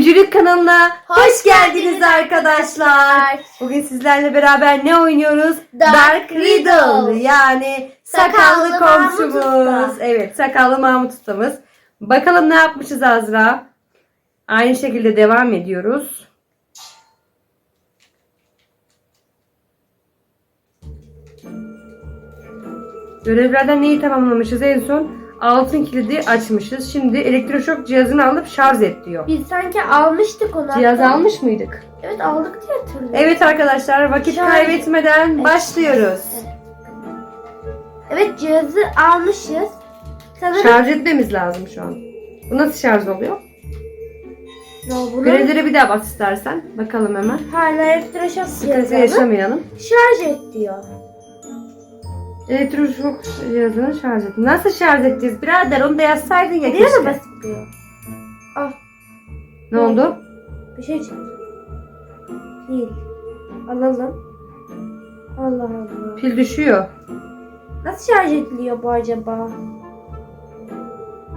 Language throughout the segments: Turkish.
Büyücülük kanalına hoş, Hoş geldiniz geldiniz arkadaşlar. Bugün sizlerle beraber ne oynuyoruz? Dark Riddle. Yani sakallı, Sakallı komşumuz. Evet sakallı Mahmut ustamız. Bakalım ne yapmışız Azra? Aynı şekilde devam ediyoruz. Görevlerden neyi tamamlamışız en son? Altın kilidi açmışız. Şimdi elektroşok cihazını alıp şarj et diyor. Biz sanki almıştık onu. Cihaz hatta. almış mıydık? Evet aldık diye hatırlıyorum. Evet arkadaşlar vakit Şarj- kaybetmeden Evet. başlıyoruz. Evet cihazı almışız. Sanırım Şarj etmemiz lazım şu an. Bu nasıl şarj oluyor? bunu Görevlere bir daha bas istersen. Bakalım hemen. hala elektroşok Sıkıntı cihazını yaşamayalım. şarj et diyor. Elektroşok cihazını şarj et. Nasıl şarj edeceğiz birader? Onu da yazsaydın ya Niye mi keşke. basıp diyor? Ah Ne oldu? bir şey çıktı. Pil. Alalım. Allah Allah. Pil düşüyor. Nasıl şarj ediliyor bu acaba?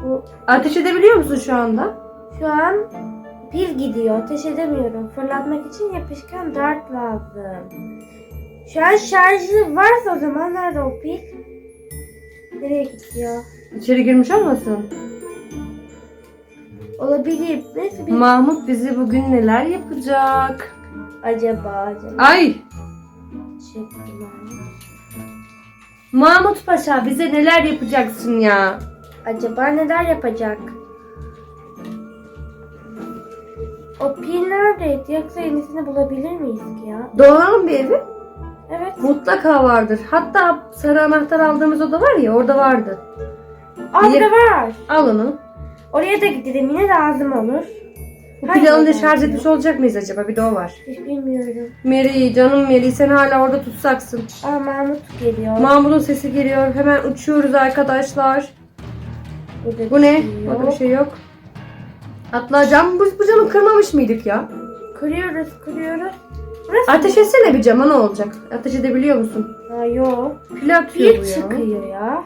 Bu Ateş edebiliyor musun şu anda? Şu an pil gidiyor. Ateş edemiyorum. Fırlatmak için yapışkan dart lazım. Şu an şarjı varsa o zaman nerede o pil? Nereye gidiyor? İçeri girmiş olmasın? Olabilir. Neyse bir Mahmut bizi bugün neler yapacak? acaba acaba. Ay! Teşekkürler. Mahmut Paşa bize neler yapacaksın ya? Acaba neler yapacak? O pil neredeydi? Yoksa yenisini bulabilir miyiz ki ya? Dolanalım bir evi. Evet. Mutlaka vardır. Hatta sarı anahtar aldığımız oda var ya orada vardı. Bir- burada var. Al onu. Oraya da gidelim. Yine lazım olur. Bu pili alınca oda şarj etmiş olacak mıyız acaba? Bir de o var. Hiç bilmiyorum. Mary, canım Mary sen hala orada tutsaksın. Aa Mahmut geliyor. Mahmut'un sesi geliyor. Hemen uçuyoruz arkadaşlar. Burada Bu ne? şey Burada bir yok. şey yok. Atla cam. Bu, bu camı kırmamış mıydık ya? Kırıyoruz, kırıyoruz. Burası Ateş etsene bir cama ne olacak? Ateş edebiliyor musun? Ha yok. Pil atıyor bu ya. çıkıyor ya.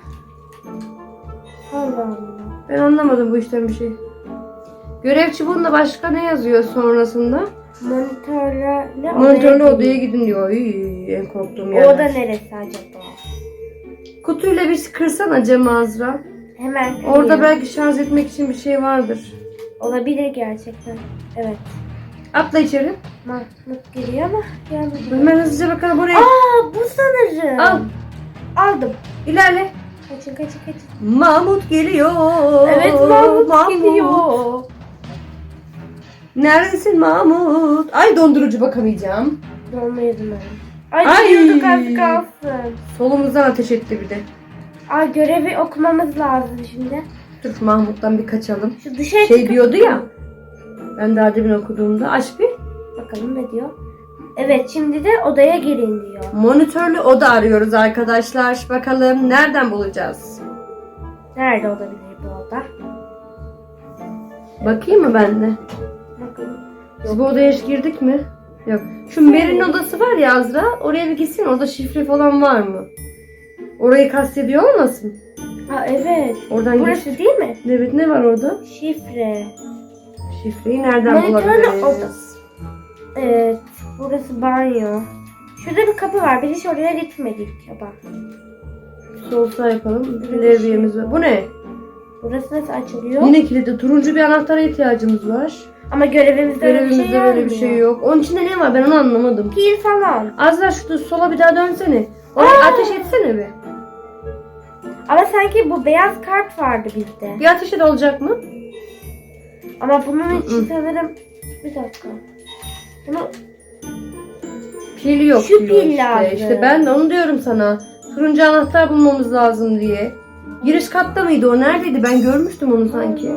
Allah Allah. Ben anlamadım bu işten bir şey. Görev çubuğunda başka ne yazıyor sonrasında? Monitörle Monitörlü odaya gidin diyor. Iy, en korktuğum O yer. oda neresi acaba? Kutuyla bir kırsana camı Azra. Hemen Orada kırıyorum. belki şarj etmek için bir şey vardır. Olabilir gerçekten. Evet. Atla içeri. Mahmut geliyor ama geldi. Hemen hızlıca bakalım oraya. Aa bu sanırım. Al. Aldım. İlerle. Kaçın kaçın kaçın. Mahmut geliyor. Evet Mahmut, geliyor. Neredesin Mahmut? Ay dondurucu bakamayacağım. Dolmayız umarım. Ay, Ay. gidiyorduk az kalsın. Solumuzdan ateş etti bir de. Ay görevi okumamız lazım şimdi. Dur Mahmut'tan bir kaçalım. Şu dışarı Şey çıkıp- diyordu ya. Ben daha demin okuduğumda aç bir. Bakalım ne diyor. Evet şimdi de odaya girin diyor. Monitörlü oda arıyoruz arkadaşlar. Bakalım nereden bulacağız? Nerede olabilir bu oda? Bakayım mı ben de? Bakalım. Biz bu odaya hiç girdik mi? Yok. Şu Mer'in odası var ya Azra. Oraya bir gitsin. Orada şifre falan var mı? Orayı kastediyor olmasın? Ha evet. Oradan Burası geç. değil mi? Evet ne var orada? Şifre. Şifreyi nereden Monitörlü bulabiliriz? Evet. Burası banyo. Şurada bir kapı var. Biz hiç oraya gitmedik ama. Sol sağ yapalım. Evet. Levyemiz var. Bu ne? Burası nasıl açılıyor? Yine kilitli. Turuncu bir anahtara ihtiyacımız var. Ama görevimizde öyle bir Görevimizde şey böyle bir şey yok. Onun içinde ne var ben onu anlamadım. Pil falan. Azra şu sola bir daha dönsene. Oraya Aa! ateş etsene bir. Ama sanki bu beyaz kart vardı bizde. Bir ateş et olacak mı? Ama bunun için sanırım... Bir dakika. Bunu Pil yok Şu diyor pil işte. lazım. İşte ben de onu diyorum sana. Turuncu anahtar bulmamız lazım diye. Giriş katta mıydı o? Neredeydi? Ben görmüştüm onu sanki.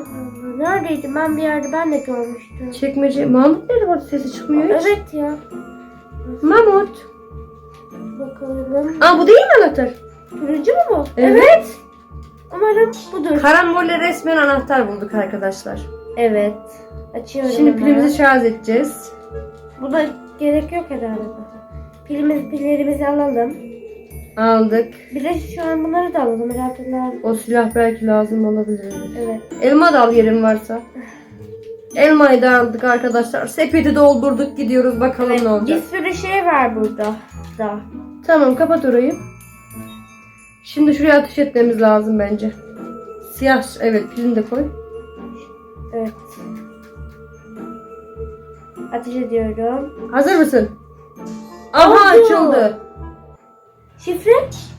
Neredeydi? Ben bir yerde ben de görmüştüm. Çekmece. Mahmut nerede var? Sesi çıkmıyor hiç. Evet ya. Mahmut. Bakalım. Aa bu değil mi anahtar? Turuncu mu bu? Evet. Umarım budur. Karambolle resmen anahtar bulduk arkadaşlar. Evet. Açıyorum Şimdi hemen. pilimizi şarj edeceğiz. Bu da gerek yok herhalde. Pilimiz, pillerimizi alalım. Aldık. Bir de şu an bunları da alalım. Herhalde lazım. O silah belki lazım olabilir. Evet. Elma da al yerin varsa. Elmayı da aldık arkadaşlar. Sepeti doldurduk gidiyoruz bakalım Evet, ne olacak. bir sürü şey var burada da. Tamam kapat orayı. Şimdi şuraya ateş etmemiz lazım bence. Siyah evet pilini de koy. Evet. Ateş ediyorum. Hazır mısın? Aha Oldu. açıldı. Şifre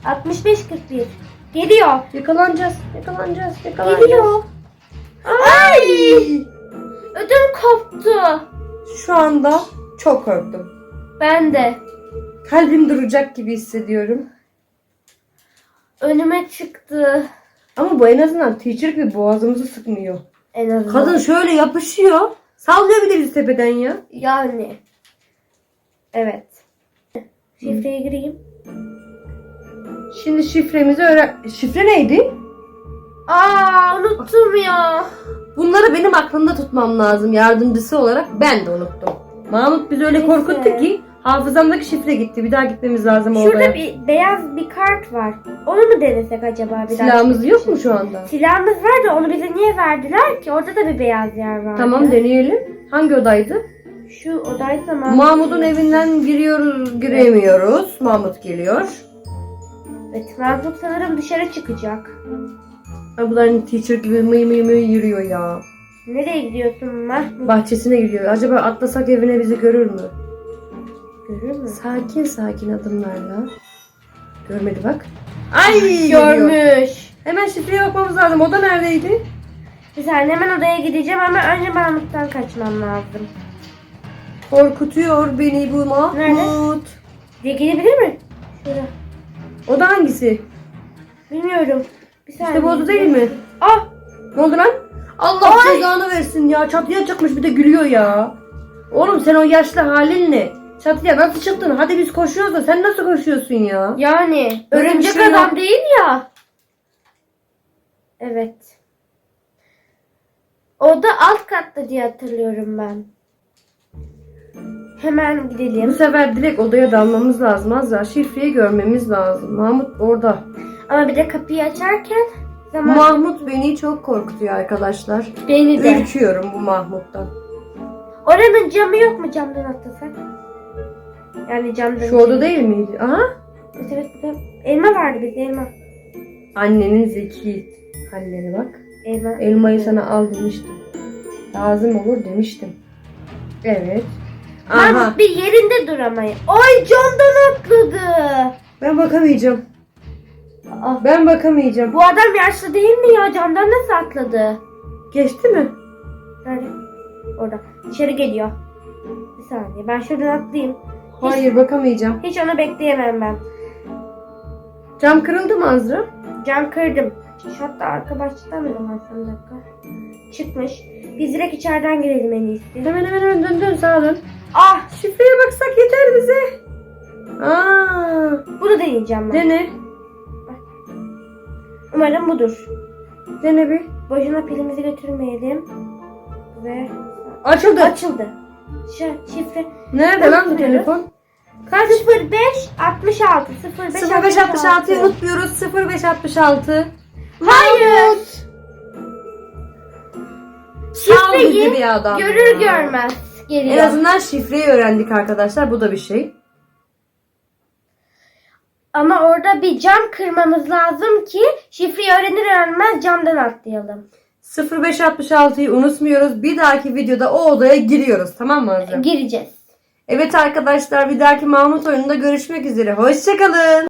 6541. Geliyor. Yakalanacağız. Yakalanacağız. Yakalanacağız. Geliyor. Ay! Ödüm koptu. Şu anda çok korktum. Ben de. Kalbim duracak gibi hissediyorum. Önüme çıktı. Ama bu en azından teacher gibi boğazımızı sıkmıyor. En azından. Kadın şöyle yapışıyor. Sallıyor bir de bizi tepeden ya. Yani. Evet. Şifreye gireyim. Şimdi şifremizi öğren... Şifre neydi? Aa unuttum ya. Bunları benim aklımda tutmam lazım yardımcısı olarak. Ben de unuttum. Mahmut bizi öyle Neyse. korkuttu ki hafızamdaki şifre gitti. Bir daha gitmemiz lazım Şurada oraya. bir beyaz bir kart var. Onu mu denesek acaba bir daha? Silahımız yok mu şu anda? Silahımız var da onu bize niye verdiler ki? Orada da bir beyaz yer var. Tamam deneyelim. Hangi odaydı? Şu odaysa Mahmut- Mahmut'un evinden giriyoruz, giremiyoruz. Mahmut geliyor. Evet Mahmut sanırım dışarı çıkacak. Ay bunlar hani teacher gibi mıy mıy mıy yürüyor ya. Nereye gidiyorsun Mahmut? Bahçesine gidiyor. Acaba atlasak evine bizi görür mü? Görür mü? Sakin sakin adımlarla. Görmedi bak. Ay geliyor. Görmüş. Hemen şifreye bakmamız lazım. Oda neredeydi? Bir saniye hemen odaya gideceğim ama önce Mahmut'tan kaçmam lazım. Korkutuyor beni bu Mahmut. Nerede? Diye gelebilir mi? Şurada. Oda hangisi? Bilmiyorum. Bir saniye. İşte bu oda değil mi? Ah! Ne oldu lan? Allah cezanı versin ya. Çatıya çıkmış bir de gülüyor ya. Oğlum sen o yaşlı halin ne? Çatıya nasıl çıktın? Hadi biz koşuyoruz da sen nasıl koşuyorsun ya? Yani bir örümcek şey adam yok. değil ya. Evet. O da alt katta diye hatırlıyorum ben. Hemen Bu gidelim. sefer direkt odaya dalmamız lazım Azra. Şifreyi görmemiz lazım. Mahmut orada. Ama bir de kapıyı açarken zaman Mahmut beni çok korkutuyor arkadaşlar. beni de. Ürküyorum bu Mahmut'tan. Oranın camı yok mu camdan atlasak? Yani camdan. Şu oda değil miydi? Aha. Evet evet. Elma vardı bizde elma. Annenin zeki halleri bak. Elma. Elmayı sana al demiştim. Lazım olur demiştim. Evet. Aha. Mahmut bir yerinde duramayın. Ay camdan atladı. Ben bakamayacağım. Aa, Ben bakamayacağım. bu adam yaşlı değil mi ya? Camdan nasıl atladı? Geçti mi? Nerede? Orada. Dışarı geliyor. Bir saniye. Ben şuradan atlayayım. Hayır bakamayacağım. Hiç onu bekleyemem ben. Cam kırıldı mı Azra? Cam kırdım. Şu hatta arka mi dolaşsam bir dakika. Çıkmış. Biz direkt içeriden girelim en iyisi. Hemen hemen hemen dön dön sağa dön. Ah! Şifreye baksak yeter bize. Aa, Bunu deneyeceğim ben. dene. Umarım budur. Dene bir. Boşuna pilimizi götürmeyelim. Ve Açıldı. açıldı. Ş- şifre Nerede lan bu telefon? Kaç? 05 66 05 0566'yı unutmuyoruz. 0566. Hayır. Şifreyi gibi bir adam. görür görmez En geliyor. azından şifreyi öğrendik arkadaşlar. Bu da bir şey. Ama orada bir cam kırmamız lazım ki şifreyi öğrenir öğrenmez camdan atlayalım. 0566'yı unutmuyoruz. Bir dahaki videoda o odaya giriyoruz. Tamam mı Azra? Gireceğiz. Evet arkadaşlar bir dahaki Mahmut oyununda görüşmek üzere. Hoşçakalın.